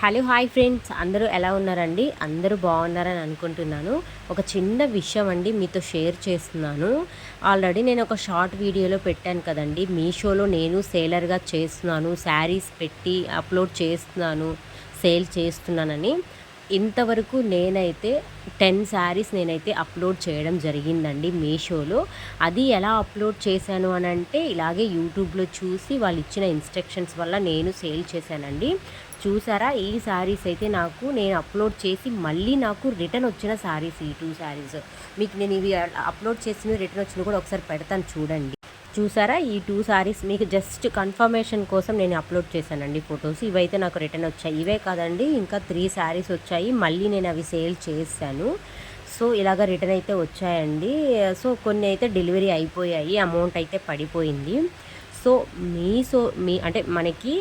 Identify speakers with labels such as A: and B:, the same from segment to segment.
A: Hello hi friends. అందరూ ఎలా ఉన్నారండి? అందరూ బాగున్నారని అనుకుంటున్నాను. ఒక చిన్న విషయం అండి మీతో షేర్ చేస్తున్నాను. ఆల్రెడీ నేను ఒక షార్ట్ వీడియోలో పెట్టాను కదండి. మీషోలో నేను సేలర్గా చేస్తున్నాను శారీస్ పెట్టి అప్లోడ్ చేస్తున్నాను సేల్ చేస్తున్నానని. ఇంతవరకు నేనైతే టెన్ శారీస్ నేనైతే అప్లోడ్ చేయడం జరిగిందండి మీషోలో. అది ఎలా అప్లోడ్ చేశాను అని అంటే ఇలాగే యూట్యూబ్లో చూసి వాళ్ళు ఇచ్చిన ఇన్స్ట్రక్షన్స్ వల్ల నేను సేల్ చేశానండి. చూసారా? ఈ శారీస్ అయితే నాకు నేను అప్లోడ్ చేసి మళ్ళీ నాకు రిటర్న్ వచ్చిన శారీస్ ఈ టూ శారీస్. మీకు నేను ఇవి అప్లోడ్ చేసిన రిటర్న్ వచ్చిన కూడా ఒకసారి పెడతాను చూడండి. చూసారా? ఈ టూ శారీస్ మీకు జస్ట్ కన్ఫర్మేషన్ కోసం నేను అప్లోడ్ చేశానండి ఫొటోస్ ఇవైతే నాకు రిటర్న్ వచ్చాయి. ఇవే కాదండి ఇంకా త్రీ శారీస్ వచ్చాయి. మళ్ళీ నేను అవి సేల్ చేశాను. సో ఇలాగ రిటర్న్ అయితే వచ్చాయండి. సో కొన్ని అయితే డెలివరీ అయిపోయాయి. అమౌంట్ అయితే పడిపోయింది. సో మీ సో మీ అంటే మనకి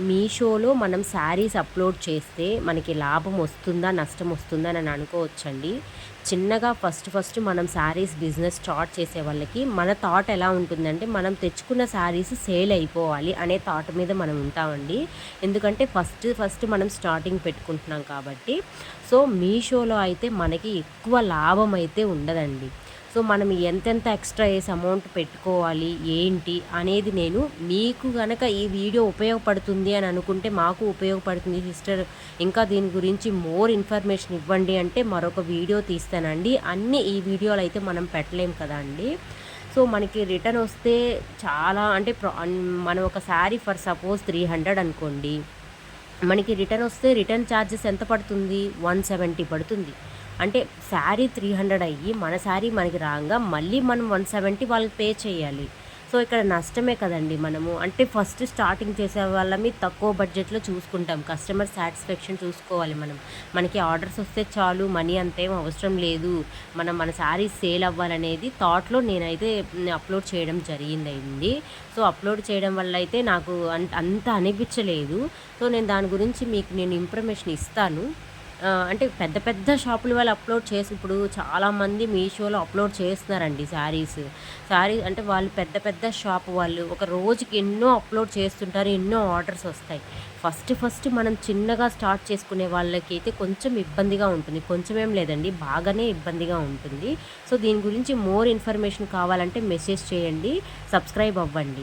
A: మీషోలో మనం శారీస్ అప్లోడ్ చేస్తే మనకి లాభం వస్తుందా నష్టం వస్తుందా అని అనుకోవచ్చండి. చిన్నగా ఫస్ట్ ఫస్ట్ మనం శారీస్ బిజినెస్ స్టార్ట్ చేసే వాళ్ళకి మన థాట్ ఎలా ఉంటుందంటే మనం తెచ్చుకున్న శారీస్ సేల్ అయిపోవాలి అనే థాట్ మీద మనం ఉంటామండి. ఎందుకంటే ఫస్ట్ ఫస్ట్ మనం స్టార్టింగ్ పెట్టుకుంటున్నాం కాబట్టి. సో మీషోలో అయితే మనకి ఎక్కువ లాభం అయితే ఉండదండి. సో మనం ఎంతెంత ఎక్స్ట్రా వేసి అమౌంట్ పెట్టుకోవాలి ఏంటి అనేది నేను మీకు కనుక ఈ వీడియో ఉపయోగపడుతుంది అని అనుకుంటే మాకు ఉపయోగపడుతుంది. సిస్టర్ ఇంకా దీని గురించి మోర్ ఇన్ఫర్మేషన్ ఇవ్వండి అంటే మరొక వీడియో తీస్తానండి. అన్నీ ఈ వీడియోలు అయితే మనం పెట్టలేం కదా అండి. సో మనకి రిటర్న్ వస్తే చాలా అంటే మనం ఒక sari for suppose three hundred అనుకోండి. మనకి రిటర్న్ వస్తే రిటర్న్ ఛార్జెస్ ఎంత పడుతుంది? వన్ సెవెంటీ పడుతుంది. అంటే శారీ త్రీ హండ్రెడ్ అయ్యి మన శారీ మనకి రాగా మళ్ళీ మనం వన్ సెవెంటీ వాళ్ళకి పే చేయాలి. సో ఇక్కడ నష్టమే కదండి మనము. అంటే ఫస్ట్ స్టార్టింగ్ చేసే వాళ్ళమి తక్కువ బడ్జెట్లో చూసుకుంటాం. కస్టమర్ సాటిస్ఫాక్షన్ చూసుకోవాలి మనం. మనకి ఆర్డర్స్ వస్తే చాలు మనీ అంతేం అవసరం లేదు. మనం మన శారీ సేల్ అవ్వాలనేది థాట్లో నేనైతే అప్లోడ్ చేయడం జరిగిందైంది సో అప్లోడ్ చేయడం వల్ల అయితే నాకు అంత అనిపించలేదు. సో నేను దాని గురించి మీకు నేను ఇన్ఫర్మేషన్ ఇస్తాను. అంటే పెద్ద పెద్ద షాపుల వాళ్ళు అప్లోడ్ చేసి ఇప్పుడు చాలామంది మీషోలో అప్లోడ్ చేస్తున్నారండి శారీస్. శారీ అంటే వాళ్ళు పెద్ద పెద్ద షాప్ వాళ్ళు ఒక రోజుకి ఎన్నో అప్లోడ్ చేస్తుంటారు ఎన్నో ఆర్డర్స్ వస్తాయి. ఫస్ట్ ఫస్ట్ మనం చిన్నగా స్టార్ట్ చేసుకునే వాళ్ళకి అయితే కొంచెం ఇబ్బందిగా ఉంటుంది. కొంచెం ఏం లేదండి బాగానే ఇబ్బందిగా ఉంటుంది. సో దీని గురించి మోర్ ఇన్ఫర్మేషన్ కావాలంటే మెసేజ్ చేయండి సబ్స్క్రైబ్ అవ్వండి.